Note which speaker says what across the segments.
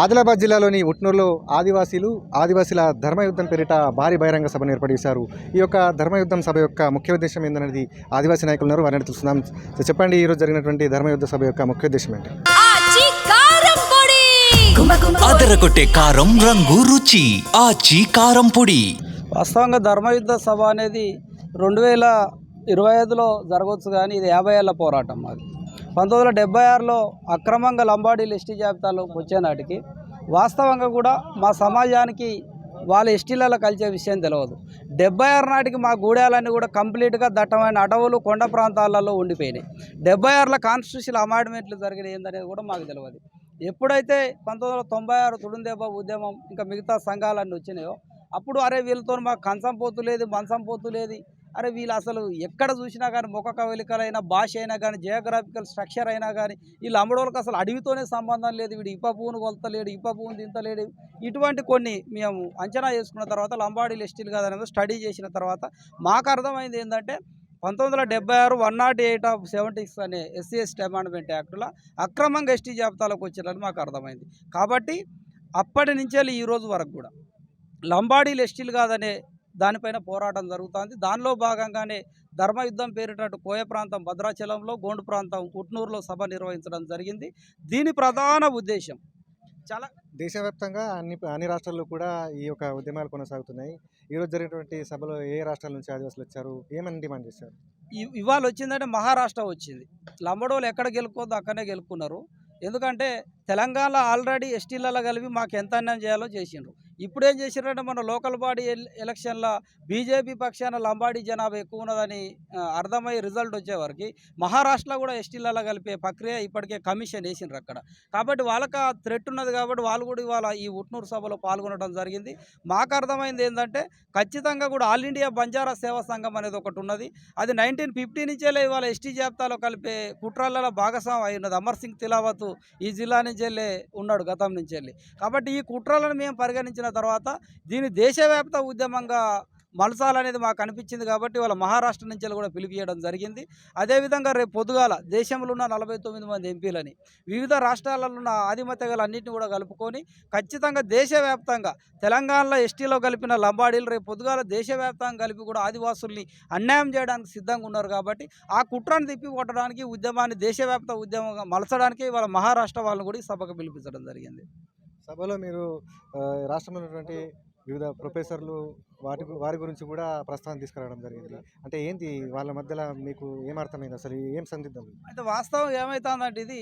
Speaker 1: ఆదిలాబాద్ జిల్లాలోని ఉట్నూరులో ఆదివాసీలు ఆదివాసీల ధర్మయుద్ధం పేరిట భారీ బహిరంగ సభను ఏర్పాటు చేశారు ఈ యొక్క ధర్మయుద్ధం సభ యొక్క ముఖ్య ఉద్దేశం ఏందనేది ఆదివాసీ నాయకులు ఉన్నారు వారిని తెలుస్తున్నాం సో చెప్పండి ఈరోజు జరిగినటువంటి ధర్మయుద్ధ సభ యొక్క ముఖ్య ఉద్దేశం ఏంటి
Speaker 2: కారం
Speaker 3: రంగు రుచి ఆచి కారం పొడి
Speaker 4: వాస్తవంగా ధర్మయుద్ధ సభ అనేది రెండు వేల ఇరవై ఐదులో జరగవచ్చు కానీ ఇది యాభై ఏళ్ళ పోరాటం మాది. పంతొమ్మిది వందల డెబ్బై ఆరులో అక్రమంగా లంబాడీలు ఎస్టీ జాబితాలో వచ్చేనాటికి వాస్తవంగా కూడా మా సమాజానికి వాళ్ళ ఎస్టీలలో కలిసే విషయం తెలియదు డెబ్బై ఆరు నాటికి మా గూడాలన్నీ కూడా కంప్లీట్గా దట్టమైన అడవులు కొండ ప్రాంతాలలో ఉండిపోయినాయి. డెబ్బై ఆరులో కాన్స్టిట్యూషన్ అమాండ్మెంట్లు జరిగినాయి ఏందనేది కూడా మాకు తెలియదు ఎప్పుడైతే పంతొమ్మిది వందల తొంభై ఆరు తుడుందేబా ఉద్యమం ఇంకా మిగతా సంఘాలన్నీ వచ్చినాయో అప్పుడు అరే వీళ్ళతో మాకు కంచం పోతు లేదు మంచం పోతు లేదు అరే వీళ్ళు అసలు ఎక్కడ చూసినా కానీ ముఖ కవలికలైనా భాష అయినా కానీ జియోగ్రాఫికల్ స్ట్రక్చర్ అయినా కానీ వీళ్ళు అమ్మడోళ్ళకి అసలు అడవితోనే సంబంధం లేదు. వీడు ఇప్ప పువ్వును కొలతలేడు ఇప్ప పువ్వును తింతలేడు ఇటువంటి కొన్ని మేము అంచనా చేసుకున్న తర్వాత లంబాడీ లిస్టులు కాదనేది స్టడీ చేసిన తర్వాత మాకు అర్థమైంది ఏంటంటే పంతొమ్మిది వందల డెబ్బై ఆరు one not eight of seventy six అనే ఎస్సీ ఎస్టీ అమెండ్మెంట్ యాక్ట్లో అక్రమంగా ఎస్టీ జాబితాలోకి వచ్చారని మాకు అర్థమైంది. కాబట్టి అప్పటి నుంచే ఈ రోజు వరకు కూడా లంబాడీలు ఎస్టీలు కాదనే దానిపైన పోరాటం జరుగుతుంది. దానిలో భాగంగానే ధర్మయుద్ధం పేరిటట్టు కోయ ప్రాంతం భద్రాచలంలో గోండు ప్రాంతం ఉట్నూరులో సభ నిర్వహించడం జరిగింది. దీని ప్రధాన ఉద్దేశం చాలా
Speaker 1: దేశవ్యాప్తంగా అన్ని అన్ని రాష్ట్రాల్లో కూడా ఈ యొక్క ఉద్యమాలు కొనసాగుతున్నాయి. ఈరోజు జరిగినటువంటి సభలో ఏ రాష్ట్రాల నుంచి ఆదివాసులు వచ్చారు? ఏమని డిమాండ్ చేశారు?
Speaker 4: ఇవాళ వచ్చిందంటే మహారాష్ట్ర వచ్చింది. లంబడోలు ఎక్కడ గెలుపుకోద్దో అక్కడనే గెలుపుకున్నారు. ఎందుకంటే తెలంగాణ ఆల్రెడీ ఎస్టీలలో కలిపి మాకు ఎంత అన్యాయం చేయాలో చేసిండ్రు. ఇప్పుడు ఏం చేసిండ్రంటే మన లోకల్ బాడీ ఎల్- ఎలక్షన్లో బీజేపీ పక్షాన లంబాడీ జనాభా ఎక్కువ ఉన్నదని అర్థమయ్యే అర్థమై రిజల్ట్ వచ్చేవరకు మహారాష్ట్రలో కూడా ఎస్టీలలో కలిపే ప్రక్రియ ఇప్పటికే కమిషన్ వేసిండ్రు అక్కడ. కాబట్టి వాళ్ళకి ఆ థ్రెట్ ఉన్నది కాబట్టి వాళ్ళు కూడా ఇవాళ ఈ ఉట్నూరు సభలో పాల్గొనడం జరిగింది. మాకు అర్థమైంది ఏంటంటే ఖచ్చితంగా కూడా ఆల్ ఇండియా బంజారా సేవా సంఘం అనేది ఒకటి ఉన్నది. అది నైన్టీన్ ఫిఫ్టీ నుంచేలే ఇవాళ ఎస్టీ జాబితాలో కలిపే కుట్రాలలో భాగస్వామి అయి ఉన్నది. అమర్ సింగ్ తిలావత్ ఈ జిల్లా నుంచి వెళ్ళి ఉన్నాడు గతం నుంచి వెళ్ళి కాబట్టి ఈ కుట్రలను మేము పరిగణించిన తర్వాత దీన్ని దేశవ్యాప్త ఉద్యమంగా మలసాలనేది మాకు అనిపించింది కాబట్టి వాళ్ళ మహారాష్ట్ర నుంచి కూడా పిలిపియడం జరిగింది. అదేవిధంగా రేపు పొద్దుగాల దేశంలో ఉన్న నలభై తొమ్మిది మంది ఎంపీలని వివిధ రాష్ట్రాలలో ఉన్న ఆదిమత్యగల అన్నింటిని కూడా కలుపుకొని ఖచ్చితంగా దేశవ్యాప్తంగా తెలంగాణలో ఎస్టీలో కలిపిన లంబాడీలు రేపు పొద్దుగాల దేశవ్యాప్తంగా కలిపి కూడా ఆదివాసుల్ని అన్యాయం చేయడానికి సిద్ధంగా ఉన్నారు కాబట్టి ఆ కుట్రను తిప్పి కొట్టడానికి ఉద్యమాన్ని దేశవ్యాప్త ఉద్యమంగా మలచడానికి వాళ్ళ మహారాష్ట్ర వాళ్ళని కూడా సభకు పిలిపించడం జరిగింది.
Speaker 1: సభలో మీరు రాష్ట్రంలో ఉన్నటువంటి వివిధ ప్రొఫెసర్లు వాటి వారి గురించి కూడా ప్రస్తావన తీసుకురావడం జరిగింది. అంటే ఏంటి వాళ్ళ మధ్యలో మీకు ఏమర్థమైంది? అసలు ఏం సందిగ్ధం?
Speaker 4: అయితే వాస్తవం ఏమవుతుందంటే ఇది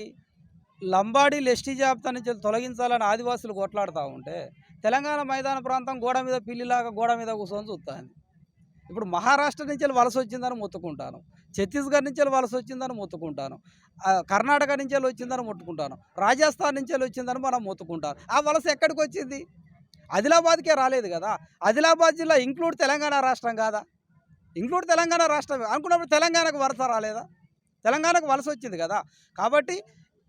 Speaker 4: లంబాడీలు ఎస్టీ జాబితా నుంచి తొలగించాలని ఆదివాసులు కొట్లాడుతూ ఉంటే తెలంగాణ మైదాన ప్రాంతం గోడ మీద పిల్లిలాగా గోడ మీద కూర్చొని చూస్తుంది. ఇప్పుడు మహారాష్ట్ర నుంచి వెళ్ళి వలస వచ్చిందని మొత్తుకుంటాను. ఛత్తీస్గఢ్ నుంచి వలస వచ్చిందని మొత్తుకుంటాను. కర్ణాటక నుంచి వచ్చిందని మొత్తుకుంటాను. రాజస్థాన్ నుంచి వచ్చిందని మనం మొత్తుకుంటాను. ఆ వలస ఎక్కడికి వచ్చింది? ఆదిలాబాద్కే రాలేదు కదా. ఆదిలాబాద్ జిల్లా ఇంక్లూడ్ తెలంగాణ రాష్ట్రం కాదా? ఇంక్లూడ్ తెలంగాణ రాష్ట్రం అనుకున్నప్పుడు తెలంగాణకు వలస రాలేదా? తెలంగాణకు వలస వచ్చింది కదా. కాబట్టి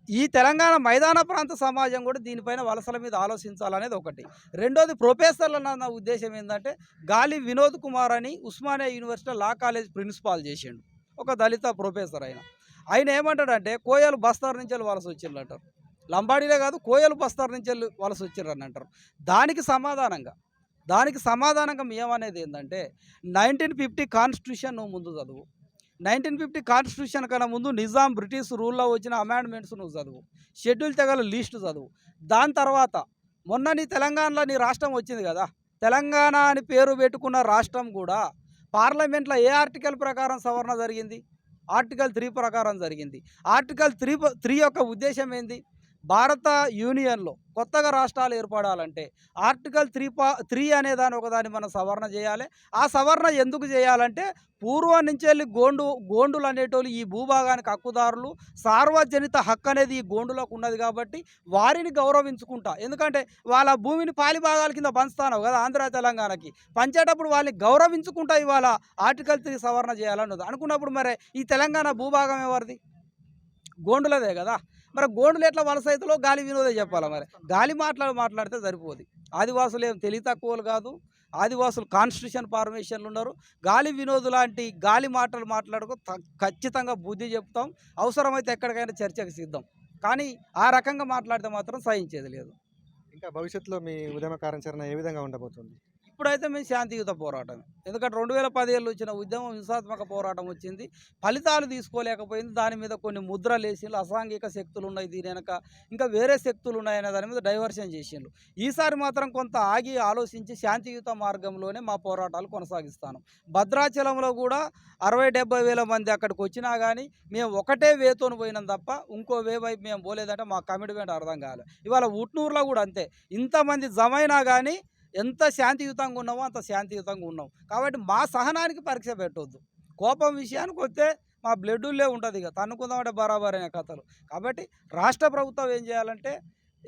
Speaker 4: ఈ తెలంగాణ మైదాన ప్రాంత సమాజం కూడా దీనిపైన వలసల మీద ఆలోచించాలనేది ఒకటి. రెండోది ప్రొఫెసర్ల నా ఉద్దేశం ఏంటంటే గాలి వినోద్ కుమార్ అని Osmania university law college principal చేసిండు. ఒక దళిత ప్రొఫెసర్ ఆయన. ఆయన ఏమంటాడంటే కోయలు బస్తార్ నుంచి వలస వచ్చిండ్రు అంటారు. లంబాడీలే కాదు కోయలు బస్తార్ నుంచి వెళ్ళి వలస వచ్చిర్రు అని అంటారు. దానికి సమాధానంగా దానికి సమాధానంగా మేమనేది ఏంటంటే నైన్టీన్ ఫిఫ్టీ కాన్స్టిట్యూషన్ నువ్వు ముందు చదువు. నైన్టీన్ ఫిఫ్టీ కాన్స్టిట్యూషన్ కన్నా ముందు నిజాం బ్రిటిష్ రూల్లో వచ్చిన అమెండ్మెంట్స్ నువ్వు చదువు. షెడ్యూల్ తెగల లిస్ట్ చదువు. దాని తర్వాత మొన్న నీ తెలంగాణలో నీ రాష్ట్రం వచ్చింది కదా తెలంగాణ అని పేరు పెట్టుకున్న రాష్ట్రం కూడా పార్లమెంట్లో ఏ ఆర్టికల్ ప్రకారం సవరణ జరిగింది? ఆర్టికల్ త్రీ ప్రకారం జరిగింది. ఆర్టికల్ త్రీ త్రీ యొక్క ఉద్దేశం ఏంది? భారత యూనియన్లో కొత్తగా రాష్ట్రాలు ఏర్పడాలంటే ఆర్టికల్ త్రీ పా త్రీ అనే దాని ఒకదాన్ని మనం సవరణ చేయాలి. ఆ సవరణ ఎందుకు చేయాలంటే పూర్వం నుంచి వెళ్ళి గోండు గోండులు అనేటోళ్ళు ఈ భూభాగానికి హక్కుదారులు. సార్వజనిత హక్కు అనేది ఈ గోండులకు ఉన్నది కాబట్టి వారిని గౌరవించుకుంటా. ఎందుకంటే వాళ్ళ భూమిని పాలి భాగాల కింద పంచుతాను కదా ఆంధ్ర తెలంగాణకి. పంచేటప్పుడు వాళ్ళని గౌరవించుకుంటా ఇవాళ ఆర్టికల్ త్రీ సవరణ చేయాలన్నది. అనుకున్నప్పుడు మరి ఈ తెలంగాణ భూభాగం ఎవరిది? గోండులదే కదా. మరి గోండులు ఎట్లా వలస అవుతుందో గాలి వినోదే చెప్పాలి మరి? గాలి మాట్లాడి మాట్లాడితే సరిపోదు. ఆదివాసులు ఏం తెలివి తక్కువలు కాదు. ఆదివాసులు కాన్స్టిట్యూషన్ ఫార్మేషన్లు ఉన్నారు గాలి వినోద్ లాంటి గాలి మాటలు మాట్లాడుకో ఖచ్చితంగా బుద్ధి చెప్తాం. అవసరమైతే ఎక్కడికైనా చర్చకు సిద్ధం. కానీ ఆ రకంగా మాట్లాడితే మాత్రం సహించేది లేదు.
Speaker 1: ఇంకా భవిష్యత్తులో మీ ఉద్యమ కార్యాచరణ ఏ విధంగా ఉండబోతుంది?
Speaker 4: ఇప్పుడైతే మేము శాంతియుత పోరాటం ఎందుకంటే రెండు వేల పదిహేళ్ళు వచ్చిన ఉద్యమం హింసాత్మక పోరాటం వచ్చింది. ఫలితాలు తీసుకోలేకపోయింది. దాని మీద కొన్ని ముద్రలు వేసిండ్రు అసాంఘిక శక్తులు ఉన్నాయి దీని వెనక. ఇంకా వేరే శక్తులు ఉన్నాయనే దాని మీద డైవర్షన్ చేసిండ్రు. ఈసారి మాత్రం కొంత ఆగి ఆలోచించి శాంతియుత మార్గంలోనే మా పోరాటాలు కొనసాగిస్తాను. భద్రాచలంలో కూడా అరవై డెబ్బై వేల మంది అక్కడికి వచ్చినా కానీ మేము ఒకటే వేతోని పోయినాం తప్ప ఇంకో వే వైపు మేము పోలేదంటే మా కమిట్మెంట్ అర్థం కాలేదు ఇవాళ ఉట్నూరులో కూడా అంతే. ఇంతమంది జమైనా కానీ ఎంత శాంతియుతంగా ఉన్నామో అంత శాంతియుతంగా ఉన్నాం. కాబట్టి మా సహనానికి పరీక్ష పెట్టొద్దు. కోపం విషయానికి వస్తే మా బ్లడ్లే ఉంటుంది ఇక. తన్నుకుందామంటే బరాబర్ అనే కథలు. కాబట్టి రాష్ట్ర ప్రభుత్వం ఏం చేయాలంటే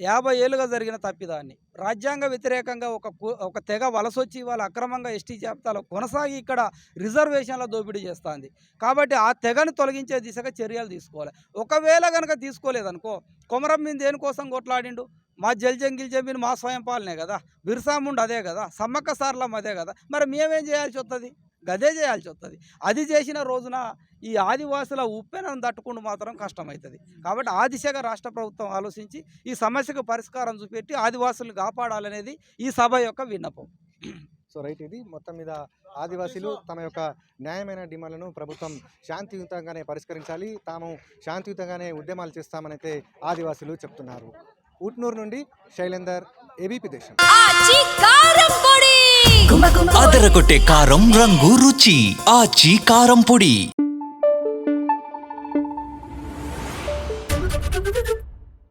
Speaker 4: యాభై ఏళ్ళుగా జరిగిన తప్పిదాన్ని రాజ్యాంగ వ్యతిరేకంగా ఒక కు- ఒక తెగ వలసొచ్చి వాళ్ళు అక్రమంగా ఎస్టీ జాబితాలో కొనసాగి ఇక్కడ రిజర్వేషన్ల దోపిడీ చేస్తుంది. కాబట్టి ఆ తెగను తొలగించే దిశగా చర్యలు తీసుకోవాలి. ఒకవేళ కనుక తీసుకోలేదనుకో కొమరం మీద దేనికోసం కొట్లాడిండు? మా జల్జం గిల్జమీన్ మా స్వయం పాలనే కదా బిర్సాముండ్ అదే కదా సమ్మక్క సార్లం అదే కదా మరి మేమేం చేయాల్సి వస్తుంది గదే చేయాల్సి వస్తుంది అది చేసిన రోజున ఈ ఆదివాసుల ఉప్పెనను తట్టుకుంటూ మాత్రం కష్టమవుతుంది కాబట్టి ఆ దిశగా రాష్ట్ర ప్రభుత్వం ఆలోచించి ఈ సమస్యకు పరిష్కారం చూపెట్టి ఆదివాసులు కాపాడాలనేది ఈ సభ యొక్క విన్నపం.
Speaker 1: సో రైట్ ఇది మొత్తం మీద ఆదివాసీలు తమ యొక్క న్యాయమైన డిమాండ్లను ప్రభుత్వం శాంతియుతంగానే పరిష్కరించాలి. తాము శాంతియుతంగానే ఉద్యమాలు చేస్తామనైతే ఆదివాసులు ఆదివాసీలు చెప్తున్నారు. ఉట్నూరు నుండి శైలేందర్ ఏబీపీ దేశం.
Speaker 3: అదరగొట్టే కారం రంగు రుచి. ఆచి కారం పొడి.